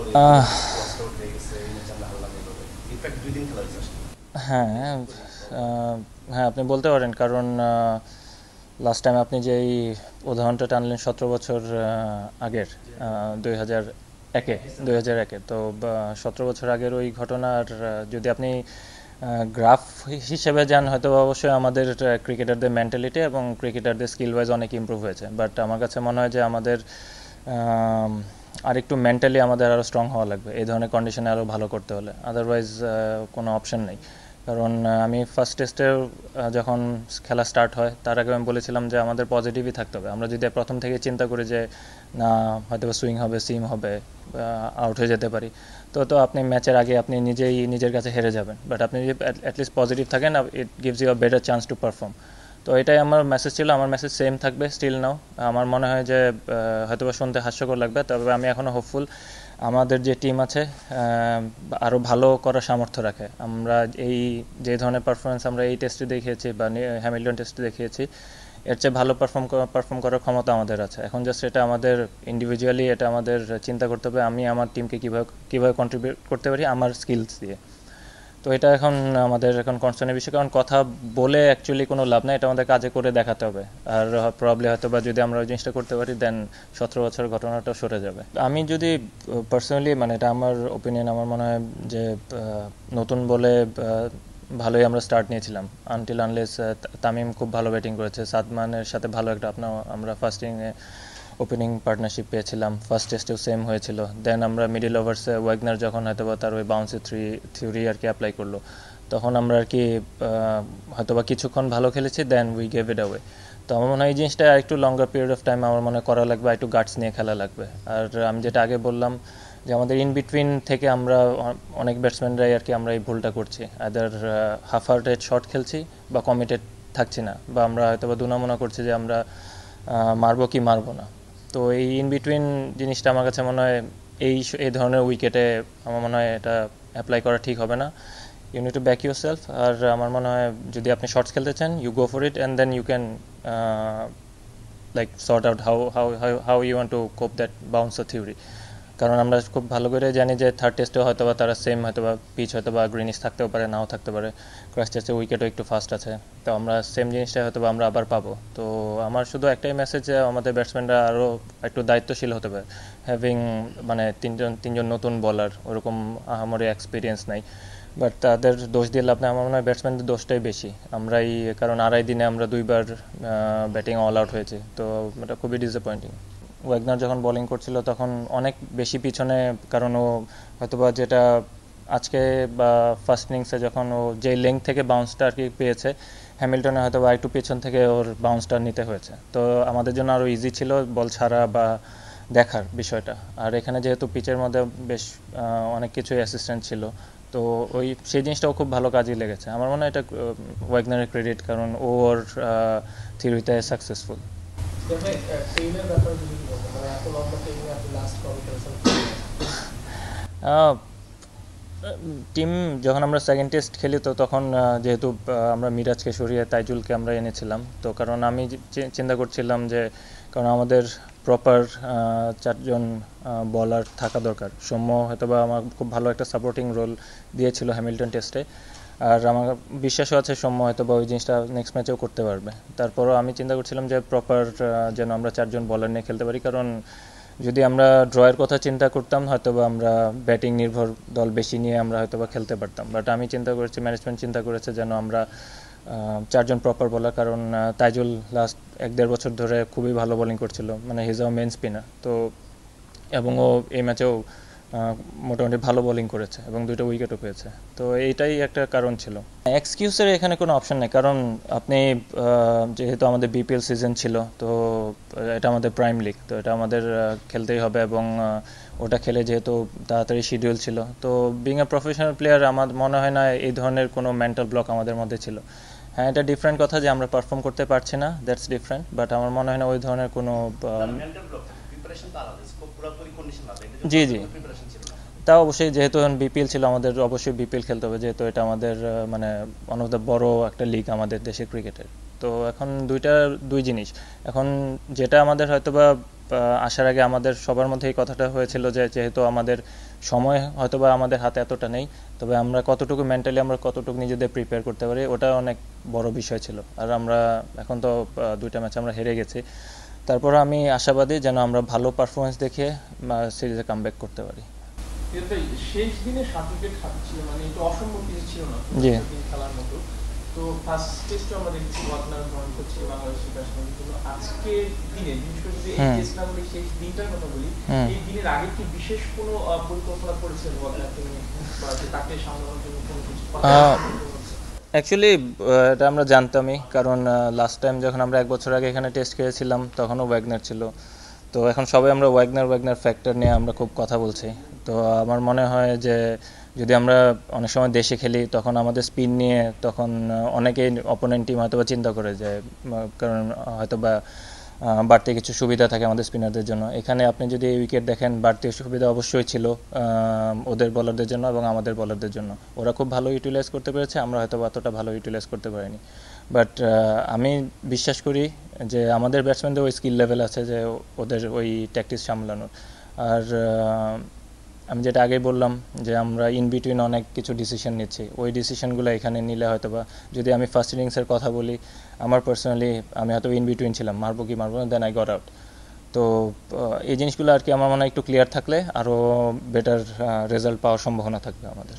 হয়ে। হ্যাঁ হ্যাঁ আপনি বলতে পারেন কারণ লাস্ট টাইম আপনি যেই উদাহরণটা টানলেন সতেরো বছর আগের দুই হাজার একে দুই হাজার একে তো সতেরো বছর আগের ওই ঘটনার যদি আপনি গ্রাফ হিসেবে যান হয়তো অবশ্যই আমাদের ক্রিকেটারদের মেন্টালিটি এবং ক্রিকেটারদের স্কিল ওয়াইজ অনেক ইমপ্রুভ হয়েছে। বাট আমার কাছে মনে হয় যে আমাদের আম, আরেকটু মেন্টালি আমাদের আরও স্ট্রং হওয়া লাগবে। এই ধরনের কন্ডিশনে আরও ভালো করতে হলে। আদারওয়াইজ কোনো অপশন নেই। কারণ আমি ফার্স্ট টেস্টে যখন খেলা স্টার্ট হয় তার আগে আমি বলেছিলাম যে আমাদের পজিটিভই থাকতে হবে। আমরা যদি প্রথম থেকে চিন্তা করি যে না হয়তো সুইং হবে সিম হবে আউট হয়ে যেতে পারি। তো তো আপনি ম্যাচের আগে আপনি নিজেই নিজের কাছে হেরে যাবেন। বাট আপনি যদি অ্যাটলিস্ট পজিটিভ থাকেন it gives you a better chance to perform তো এটাই আমার মেসেজ ছিল আমার মেসেজ সেম থাকবে স্টিল নাও আমার মনে হয় যে আহ, হয়তোবা শুনতে হাস্যকর লাগবে তবে আমি এখনও হোপফুল আমাদের যে টিম আছে আরও ভালো করার সামর্থ্য রাখে। আমরা এই যে ধরনের পারফরমেন্স আমরা এই টেস্টে দেখিয়েছি বা হ্যামিল্টন টেস্টে দেখিয়েছি এর চেয়ে ভালো পারফর্ম পারফর্ম করার ক্ষমতা আমাদের আছে। এখন জাস্ট এটা আমাদের ইন্ডিভিজুয়ালি এটা আমাদের চিন্তা করতে হবে আমি আমার টিমকে কীভাবে কীভাবে কন্ট্রিবিউট করতে পারি আমার স্কিলস দিয়ে। তো এটা এখন আমাদের এখন কনসার্নের বিষয়, কারণ কথা বলে অ্যাকচুয়ালি কোনো লাভ নেই, এটা আমাদের কাজে করে দেখাতে হবে। আর প্রবলি হয়তো বা যদি আমরা ওই জিনিসটা করতে পারি দেন সতেরো বছর ঘটনাটা সরে যাবে। আমি যদি পার্সোনালি মানে এটা আমার ওপিনিয়ন আমার মনে হয় যে নতুন বলে ভালোই আমরা স্টার্ট নিয়েছিলাম। আনটিল আনলেস তামিম খুব ভালো ব্যাটিং করেছে, সাদমানের সাথে ভালো একটা আপনার, আমরা ফার্স্টিংয়ে ওপেনিং পার্টনারশিপ পেয়েছিলাম। ফার্স্ট টেস্টেও সেম হয়েছিল। দেন আমরা মিডিল ওভার্সে ওয়াগনার যখন হয়তো বা তার ওই বাউন্সি থ্রি থিওরি আর কি অ্যাপ্লাই করল তখন আমরা আর কি আহ, হয়তো বা কিছুক্ষণ ভালো খেলেছি then we gave it away তো আমার মনে হয় এই জিনিসটা একটু লঙ্গার পিরিয়ড অফ টাইম আমার মনে করা লাগবে একটু গার্ডস নিয়ে খেলা লাগবে। আর আমি যেটা আগে বললাম যে আমাদের ইন বিটুইন থেকে আমরা অনেক ব্যাটসম্যানরাই আর কি আমরা এই ভুলটা করছি। আদার হাফ হার্টেড শট খেলছি বা কমিটেড থাকছি না বা আমরা হয়তো বা দুনামনা করছি যে আমরা মারবো কি মারবো না। তো এই ইন বিটুইন জিনিসটা আমার কাছে মনে হয় এই এই ধরনের উইকেটে আমার মনে হয় এটা অ্যাপ্লাই করা ঠিক হবে না। You need to back yourself আর আমার মনে হয় যদি আপনি শর্টস খেলতে চান you go for it and then you can like sort out how how how you want to cope that bouncer theory কারণ আমরা খুব ভালো করে জানি যে থার্ড টেস্টেও হয়তো বা তারা সেম হয়তো বা পিচ হয়তো বা গ্রিনিশ থাকতেও পারে, নাও থাকতে পারে। ক্রাশ টেস্টে উইকেটও একটু ফাস্ট আছে। তো আমরা সেম জিনিসটা হয়তো বা আমরা আবার পাবো। তো আমার শুধু একটাই মেসেজ যে আমাদের ব্যাটসম্যানরা আরও একটু দায়িত্বশীল হতে পারে। হ্যাভিং মানে তিনজন তিনজন নতুন বলার ওরকম আহামরি এক্সপিরিয়েন্স নাই। বাট তাদের দোষ দিয়ে লাভ নেই। আমার মনে হয় ব্যাটসম্যানদের দোষটাই বেশি। আমরাই, কারণ আড়াই দিনে আমরা দুইবার ব্যাটিং অল আউট হয়েছে। তো এটা খুবই ডিসঅ্যাপয়েন্টিং ওয়াগনার যখন বোলিং করছিল, তখন অনেক বেশি পিছনে, কারণ ও হয়তোবা যেটা আজকে বা ফার্স্ট ইনিংসে যখন ও যে লেংথ থেকে বাউন্সটা আর কি পেয়েছে হ্যামিল্টনে হয়তো বা একটু পেছন থেকে ওর বাউন্সটা নিতে হয়েছে। তো আমাদের জন্য আরও ইজি ছিল বল ছাড়া বা দেখার বিষয়টা। আর এখানে যেহেতু পিচের মধ্যে বেশ অনেক কিছুই অ্যাসিস্ট্যান্ট ছিল, তো ওই, সেই জিনিসটাও খুব ভালো কাজে লেগেছে। আমার মনে হয় এটা ওয়াগনারের ক্রেডিট কারণ ও ওর থিওরিতে সাকসেসফুল টিম যখন আমরা সেকেন্ড টেস্ট খেলি তো তখন যেহেতু আমরা মিরাজকে সরিয়ে তাইজুলকে আমরা এনেছিলাম, তো কারণ আমি চিন্তা করছিলাম যে, কারণ আমাদের প্রপার চারজন বলার থাকা দরকার। সৌম্য হয়তো বা আমার খুব ভালো একটা সাপোর্টিং রোল দিয়েছিল হ্যামিল্টন টেস্টে আর আমার বিশ্বাসও আছে সৌম্য হয়তো বা ওই জিনিসটা নেক্সট ম্যাচেও করতে পারবে। তারপরও আমি চিন্তা করছিলাম যে প্রপার যেন আমরা চারজন বলার নিয়ে খেলতে পারি, কারণ যদি আমরা ড্রয়ের কথা চিন্তা করতাম হয়তো বা আমরা ব্যাটিং নির্ভর দল বেশি নিয়ে আমরা হয়তো বা খেলতে পারতাম। বাট আমি চিন্তা করেছি ম্যানেজমেন্ট চিন্তা করেছে যেন আমরা চারজন প্রপার বলার কারণ তাইজুল লাস্ট এক দেড় বছর ধরে খুবই ভালো বোলিং করছিল মানে হিজ আ মেন স্পিনার তো, এবং ও এই ম্যাচেও মোটামুটি ভালো বোলিং করেছে এবং দুটো উইকেটও পেয়েছে। তো এইটাই একটা কারণ ছিল। এক্সকিউজের এখানে কোনো অপশন নেই, কারণ আপনি যেহেতু আমাদের বিপিএল সিজন ছিল, তো এটা আমাদের প্রাইম লিগ তো এটা আমাদের খেলতেই হবে এবং ওটা খেলে যেহেতু তাড়াতাড়ি শিডিউল ছিল। তো বিং এ প্রফেশনাল প্লেয়ার আমার মনে হয় না এই ধরনের কোনো মেন্টাল ব্লক আমাদের মধ্যে ছিল। হ্যাঁ এটা ডিফারেন্ট কথা যে আমরা পারফর্ম করতে পারছি না দ্যাটস ডিফারেন্ট বাট আমার মনে হয় না ওই ধরনের কোনো জি, জি। তা অবশ্যই যেহেতু বিপিএল ছিল আমাদের অবশ্যই বিপিএল খেলতে হবে যেহেতু এটা আমাদের মানে ওয়ান অফ দ্য বড় একটা লিগ আমাদের দেশের ক্রিকেটের তো এখন দুইটা দুই জিনিস। এখন যেটা আমাদের হয়তো বা আসার আগে আমাদের সবার মধ্যে এই কথাটা হয়েছিল যে যেহেতু আমাদের সময় হয়তোবা আমাদের হাতে এতটা নেই তবে আমরা কতটুকু মেন্টালি আমরা কতটুকু নিজেদের প্রিপেয়ার করতে পারি ওটা অনেক বড় বিষয় ছিল। আর আমরা এখন তো দুইটা ম্যাচ আমরা হেরে গেছি। তারপর আমি আশাবাদী যেন আমরা ভালো পারফরমেন্স দেখে সিরিজে কামব্যাক করতে পারি। শেষ দিনে মানে একটু অসম্ভব কিছু ছিল না জি। খেলার মতো। তো ফার্স্ট টেস্টে আমরা দেখছি ওয়াটনার ভ্রমণ করছে বাংলাদেশের ব্যাটসম্যান কিন্তু আজকে দিনে বিশেষ করে যদি এই হুম। বলি শেষ দিনটার কথা বলি এই দিনের আগে কি বিশেষ কোনো পরিকল্পনা করেছেন ওয়াটনার তিনি বা তাকে সামলানোর জন্য কোনো কিছু আহ, অ্যাকচুয়ালি এটা আমরা জানতামই, কারণ লাস্ট টাইম যখন আমরা এক বছর আগে এখানে টেস্ট খেয়েছিলাম, তখনও ওয়াগনার ছিল। তো এখন সবাই আমরা ওয়াগনার ওয়াগনার ফ্যাক্টর নিয়ে আমরা খুব কথা বলছি। তো আমার মনে হয় যে, যদি আমরা অনেক সময় দেশে খেলি, তখন আমাদের স্পিন নিয়ে তখন অনেকেই অপোনেন্ট টিম হয়তো চিন্তা করে যায় কারণ হয়তো বা বাড়তি কিছু সুবিধা থাকে আমাদের স্পিনারদের জন্য। এখানে আপনি যদি এই উইকেট দেখেন, বাড়তি সুবিধা অবশ্যই ছিল ওদের বলারদের জন্য এবং আমাদের বলারদের জন্য। ওরা খুব ভালো ইউটিলাইজ করতে পেরেছে, আমরা হয়তো অতটা ভালো ইউটিলাইজ করতে পারিনি। বাট আমি বিশ্বাস করি যে আমাদের ব্যাটসম্যানদের ওই স্কিল লেভেল আছে যে ওদের ওই ট্যাকটিস সামলানোর। আর আমি যেটা আগেই বললাম যে আমরা ইন বিটুইন অনেক কিছু ডিসিশন নিচ্ছি। ওই ডিসিশনগুলো এখানে নিলে হয়তো বা যদি আমি ফার্স্ট ইনিংসের কথা বলি, আমার পার্সোনালি আমি হয়তো ইন বিটুইন ছিলাম, মারবো কি মারবো দেন আই গট আউট তো এই জিনিসগুলো আর কি আমার মনে হয় একটু ক্লিয়ার থাকলে আরও বেটার রেজাল্ট পাওয়ার সম্ভাবনা থাকবে আমাদের।